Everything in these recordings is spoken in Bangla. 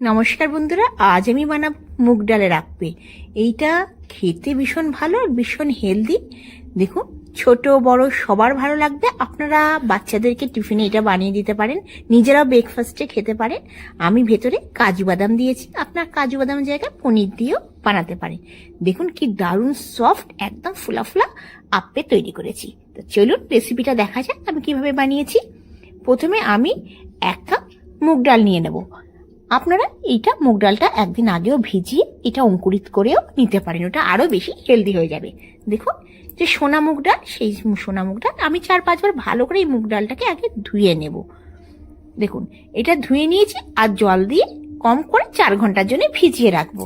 নমস্কার বন্ধুরা, আজ আমি বানাব মুগ ডালের আপ্পে এইটা খেতে ভীষণ ভালো আর ভীষণ হেলদি দেখুন, ছোট, বড়, সবার ভালো লাগবে। আপনারা বাচ্চাদেরকে টিফিনে এটা বানিয়ে দিতে পারেন, নিজেরাও ব্রেকফাস্টে খেতে পারেন। আমি ভেতরে কাজু বাদাম দিয়েছি, আপনার কাজু বাদাম জায়গায় পনির দিয়েও বানাতে পারেন। দেখুন কি দারুণ সফট একদম ফুলা ফুলা আপ্পে তৈরি করেছি। তো চলুন রেসিপিটা দেখা যাক আমি কীভাবে বানিয়েছি। প্রথমে আমি এক কাপ মুগ ডাল নিয়ে নেব। আপনারা এইটা মুগ ডালটা একদিন আগেও ভিজিয়ে এটা অঙ্কুরিত করেও নিতে পারেন। ওটা আরও বেশি হেলদি হয়ে যাবে। দেখুন, যে সোনা মুগ ডাল, সেই সোনা মুগ ডাল, আমি চার পাঁচবার ভালো করে এই মুগ ডালটাকে আগে ধুয়ে নেব। দেখুন, এটা ধুয়ে নিয়েছি আর জল দিয়ে কম করে চার ঘণ্টার জন্য ভিজিয়ে রাখব।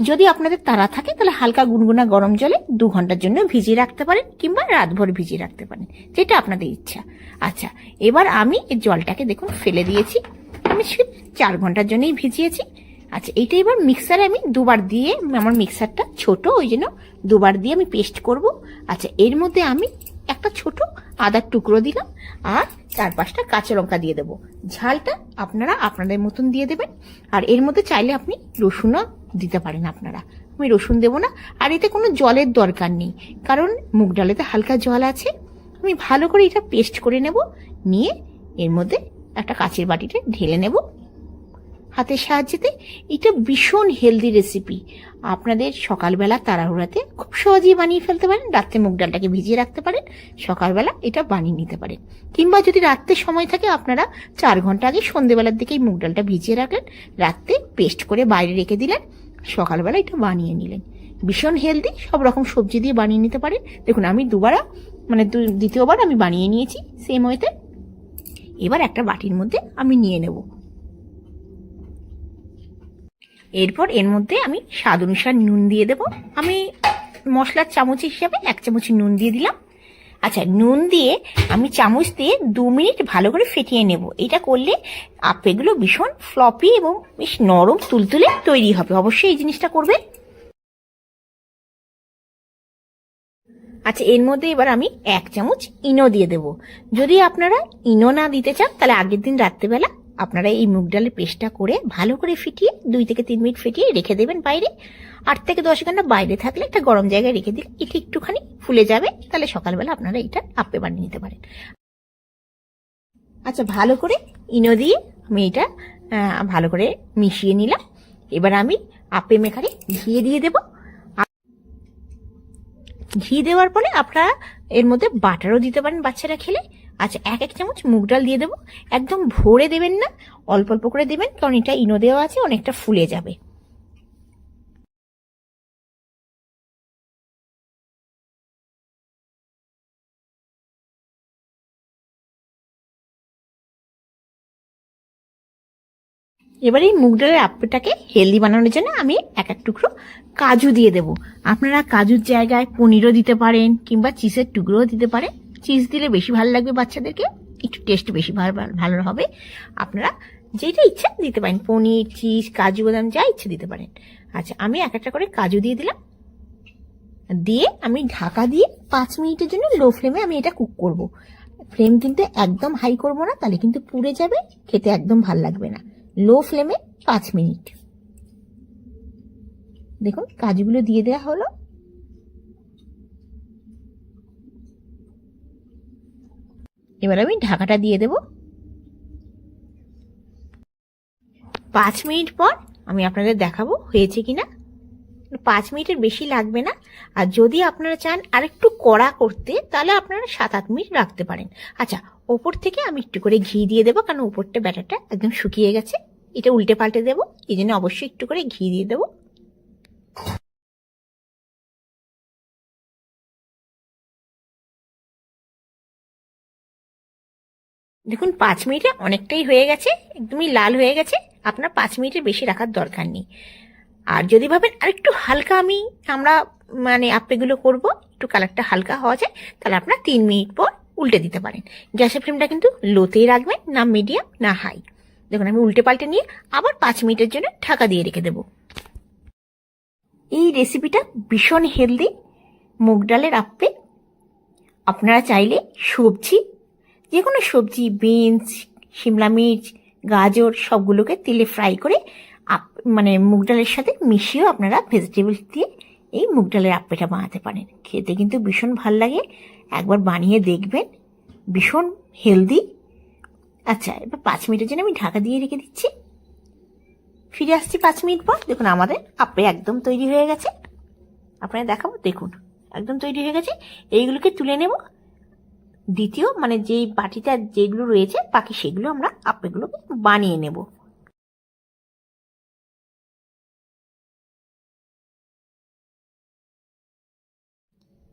যদি আপনাদের তাড়া থাকে, তাহলে হালকা গুনগুনা গরম জলে দু ঘণ্টার জন্য ভিজিয়ে রাখতে পারেন কিংবা রাতভর ভিজিয়ে রাখতে পারেন, যেটা আপনাদের ইচ্ছা। আচ্ছা এবার আমি এই জলটাকে দেখুন, ফেলে দিয়েছি। আমি চার ঘণ্টার জন্যই ভিজিয়েছি। আচ্ছা এইটা এবার মিক্সারে আমি দুবার দিয়ে আমার মিক্সারটা ছোট, ওই জন্য দুবার দিয়ে আমি পেস্ট করব। আচ্ছা এর মধ্যে আমি একটা ছোট আদার টুকরো দিলাম আর চার পাঁচটা কাঁচা লঙ্কা দিয়ে দেবো। ঝালটা আপনারা আপনাদের মতন দিয়ে দেবেন। আর এর মধ্যে চাইলে আপনি রসুনও দিতে পারেন আপনারা। আমি রসুন দেবো না। আর এতে কোনো জলের দরকার নেই, কারণ মুগ ডালেতে হালকা জল আছে। আমি ভালো করে এটা পেস্ট করে নেব। নিয়ে এর মধ্যে একটা কাচের বাটিতে ঢেলে নেব। হাতের সাহায্যেতে এটা ভীষণ হেলদি রেসিপি আপনাদের সকালবেলা তাড়াহুড়াতে খুব সহজেই বানিয়ে ফেলতে পারেন, রাত্রে মুগ ডালটাকে ভিজিয়ে রাখতে পারেন, সকালবেলা এটা বানিয়ে নিতে পারেন। কিংবা যদি রাত্রে সময় থাকে, আপনারা চার ঘণ্টা আগে সন্ধেবেলার দিকেই মুগ ডালটা ভিজিয়ে রাখলেন, রাত্রে পেস্ট করে বাইরে রেখে দিলেন, সকালবেলা এটা বানিয়ে নিলেন। ভীষণ হেলদি সব রকম সবজি দিয়ে বানিয়ে নিতে পারেন। দেখুন, আমি দুবার মানে দ্বিতীয়বার আমি বানিয়ে নিয়েছি সেম ওয়েতে এবার একটা বাটির মধ্যে আমি নিয়ে নেব। এরপর এর মধ্যে আমি স্বাদ অনুসার নুন দিয়ে দেব। আমি মশলার চামচ হিসাবে এক চামচ নুন দিয়ে দিলাম। আচ্ছা নুন দিয়ে আমি চামচ দিয়ে দু মিনিট ভালো করে ফেটিয়ে নেব। এটা করলে আপেগুলো ভীষণ ফ্লপি এবং বেশ নরম তুলতুলে তৈরি হবে। অবশ্যই এই জিনিসটা করবে। আচ্ছা এর মধ্যে এবার আমি এক চামচ ইনো দিয়ে দেব। যদি আপনারা ইনো না দিতে চান, তাহলে আগের দিন রাত্রেবেলা আপনারা এই মুগ ডালের পেস্টটা করে ভালো করে ফিটিয়ে দুই থেকে তিন মিনিট ফিটিয়ে রেখে দেবেন বাইরে। আট থেকে দশ ঘণ্টা বাইরে থাকলে একটা গরম জায়গায় রেখে দিলে এটা একটুখানি ফুলে যাবে, তাহলে সকালবেলা আপনারা এটা আপে বানিয়ে নিতে পারেন। আচ্ছা ভালো করে ইনো দিয়ে আমি এটা ভালো করে মিশিয়ে নিলাম। এবার আমি আপে মেখারে ঘি দিয়ে দেবো। ঘি দেওয়ার পরে আপনারা এর মধ্যে বাটারও দিতে পারেন বাচ্চারা খেলে। আচ্ছা এক এক চামচ মুগ ডাল দিয়ে দেবো। একদম ভরে দেবেন না, অল্প অল্প করে দেবেন, কারণ এটা ইনো দেওয়া আছে, অনেকটা ফুলে যাবে। এবার এই মুগ ডালের আপ্পেটাকে হেলদি বানানোর জন্য আমি এক এক টুকরো কাজু দিয়ে দেব। আপনারা কাজুর জায়গায় পনিরও দিতে পারেন কিংবা চিজের টুকরোও দিতে পারেন। চিজ দিলে বেশি ভালো লাগবে বাচ্চাদেরকে, একটু টেস্ট বেশি ভালো হবে। আপনারা যেটা ইচ্ছা দিতে পারেন, পনির, চিজ, কাজু, বাদাম, যা ইচ্ছা দিতে পারেন। আচ্ছা আমি এক একটা করে কাজু দিয়ে দিলাম। দিয়ে আমি ঢাকা দিয়ে পাঁচ মিনিটের জন্য লো ফ্লেমে আমি এটা কুক করব। ফ্লেম কিন্তু একদম হাই করব না, তাহলে কিন্তু পুড়ে যাবে, খেতে একদম ভালো লাগবে না। লো ফ্লেমে পাঁচ মিনিট। দেখুন, কাজুগুলো দিয়ে দেওয়া হলো। এবার আমি ঢাকাটা দিয়ে দেব। পাঁচ মিনিট পর আমি আপনাদের দেখাবো হয়েছে কিনা। পাঁচ মিনিটের বেশি লাগবে না। আর যদি আপনারা চান আরেকটু কড়া করতে, তাহলে আপনারা সাত আট মিনিট রাখতে পারেন। আচ্ছা ওপর থেকে আমি একটু করে ঘি দিয়ে দেবো, কারণ ওপরটা ব্যাটারটা একদম শুকিয়ে গেছে। এটা উল্টে পাল্টে দেবো, এই জন্য অবশ্যই একটু করে ঘি দিয়ে দেবো। দেখুন, পাঁচ মিনিটে অনেকটাই হয়ে গেছে, একদমই লাল হয়ে গেছে। আপনার পাঁচ মিনিটের বেশি রাখার দরকার নেই। আর যদি ভাবেন আর একটু হালকা আমি, আমরা মানে আপেগুলো করব, একটু কালারটা হালকা হওয়া যায়, তাহলে আপনার তিন মিনিট পর উল্টে দিতে পারেন। গ্যাসের ফ্লেমটা কিন্তু লোতেই রাখবেন, না মিডিয়াম, না হাই। দেখুন, আমি উল্টে পাল্টে নিয়ে আবার পাঁচ মিনিটের জন্য ঢাকা দিয়ে রেখে দেবো। এই রেসিপিটা ভীষণ হেলদি মুগ ডালের আপ্পে। আপনারা চাইলে সবজি যে কোনো সবজি বিনস শিমলা মির্চ, গাজর, সবগুলোকে তেলে ফ্রাই করে মানে মুগ ডালের সাথে মিশিয়েও আপনারা ভেজিটেবলস দিয়ে এই মুগ ডালের আপ্পেটা বানাতে পারেন। খেতে কিন্তু ভীষণ ভালো লাগে। একবার বানিয়ে দেখবেন। ভীষণ হেলদি। আচ্ছা এবার পাঁচ মিনিটের জন্য আমি ঢাকা দিয়ে রেখে দিচ্ছি। ফিরে আসছি পাঁচ মিনিট পর। দেখুন, আমাদের আপে একদম তৈরি হয়ে গেছে। আপনারা দেখাবো, দেখুন, একদম তৈরি হয়ে গেছে। এইগুলোকে তুলে নেব। দ্বিতীয় মানে যেই বাটিটা যেগুলো রয়েছে, বাকি সেগুলো আমরা আপ্পেগুলোকে বানিয়ে নেব।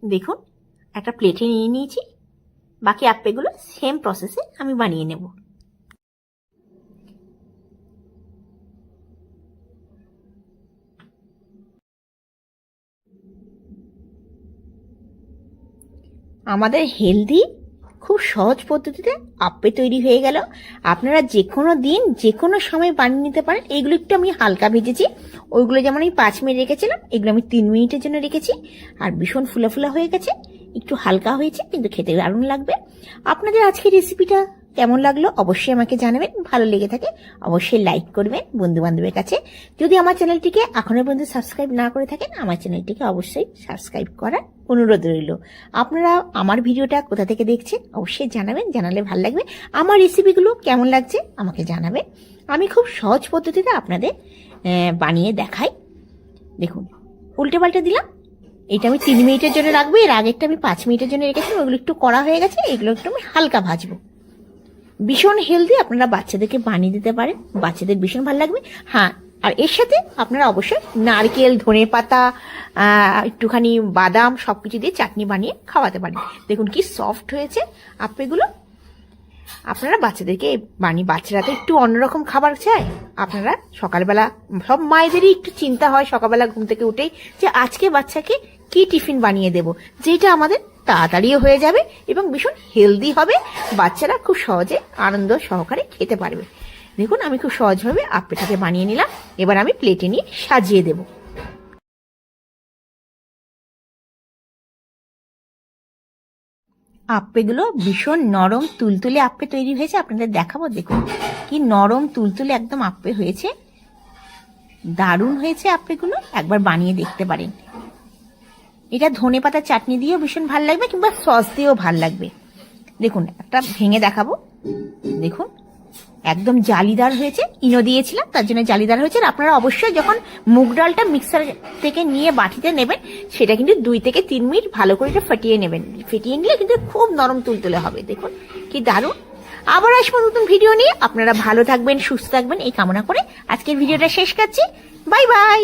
দেখুন একটা প্লেটে নিয়ে নিয়েছি। বাকি আপেগুলো সেম প্রসেসে আমি বানিয়ে নেব। আমাদের হেলদি খুব সহজ পদ্ধতিতে আপ্পে তৈরি হয়ে গেল। আপনারা যে কোনো দিন যে কোনো সময় বানিয়ে নিতে পারেন। এইগুলো একটু আমি হালকা ভেজেছি। ওইগুলো যেমন আমি পাঁচ মিনিট রেখেছিলাম, এগুলো আমি তিন মিনিটের জন্য রেখেছি। আর ভীষণ ফুলা ফুলা হয়ে গেছে। একটু হালকা হয়েছে, কিন্তু খেতে দারুণ লাগবে। আপনাদের আজকের রেসিপিটা কেমন লাগল অবশ্যই আমাকে জানাবেন। ভালো লেগে থাকে অবশ্যই লাইক করবেন বন্ধু বান্ধবের কাছে। যদি আমার চ্যানেলটিকে এখনও পর্যন্ত সাবস্ক্রাইব না করে থাকেন, আমার চ্যানেলটিকে অবশ্যই সাবস্ক্রাইব করার অনুরোধ রইল। আপনারা আমার ভিডিওটা কোথা থেকে দেখছেন অবশ্যই জানাবেন, জানালে ভালো লাগবে। আমার রেসিপিগুলো কেমন লাগছে আমাকে জানাবেন। আমি খুব সহজ পদ্ধতিতে আপনাদের বানিয়ে দেখাই। দেখুন উল্টে পাল্টে দিলাম। এটা আমি তিন মিনিটের জন্য রাখব। এর আগেরটা আমি পাঁচ মিনিটের জন্য রেখেছিলাম। ওগুলো একটু করা হয়ে গেছে। এগুলো একটু আমি হালকা ভাজবো। ভীষণ হেলদি আপনারা বাচ্চাদেরকে বানিয়ে দিতে পারেন। বাচ্চাদের ভীষণ ভালো লাগবে। হ্যাঁ আর এর সাথে আপনারা অবশ্যই নারকেল ধনে পাতা একটুখানি বাদাম সব কিছু দিয়ে চাটনি বানিয়ে খাওয়াতে পারেন। দেখুন কি সফট হয়েছে আপেগুলো আপনারা বাচ্চাদেরকে বানিয়ে বাচ্চারা তো একটু অন্যরকম খাবার চায়। আপনারা সকালবেলা, সব মায়েদেরই একটু চিন্তা হয় সকালবেলা ঘুম থেকে উঠেই যে আজকে বাচ্চাকে কি টিফিন বানিয়ে দেব। যেটা আমাদের তাড়াতাড়িও হয়ে যাবে এবং ভীষণ হেলদি হবে। বাচ্চারা খুব সহজে আনন্দ সহকারে খেতে পারবে। দেখুন, আমি খুব সহজভাবে আপেটাকে বানিয়ে নিলাম। এবার আমি প্লেটে নিয়ে সাজিয়ে দেবো। আপেগুলো ভীষণ নরম তুলতুলে আপ্পে তৈরি হয়েছে। আপনাদের দেখাবো, দেখুন কি নরম তুলতুলে একদম আপে হয়েছে। দারুণ হয়েছে আপেগুলো একবার বানিয়ে দেখতে পারেন। এটা ধনে পাতা চাটনি দিয়েও ভীষণ ভালো লাগবে কিংবা সস দিয়েও ভালো লাগবে। দেখুন, একটা ভেঙে দেখাবো। দেখুন একদম জালিদার হয়েছে, ইনো দিয়েছিলাম, তার জন্য জালিদার হয়েছে। আর আপনারা অবশ্যই যখন মুগ ডালটা মিক্সার থেকে নিয়ে বাটিতে নেবেন, সেটা কিন্তু দুই থেকে তিন মিনিট ভালো করে এটা ফাটিয়ে নেবেন। ফেটিয়ে নিলে কিন্তু খুব নরম তুলতুলে হবে, দেখুন কি দারুণ। আবার আসব নতুন ভিডিও নিয়ে। আপনারা ভালো থাকবেন, সুস্থ থাকবেন, এই কামনা করে আজকের ভিডিওটা শেষ করছি। Bye bye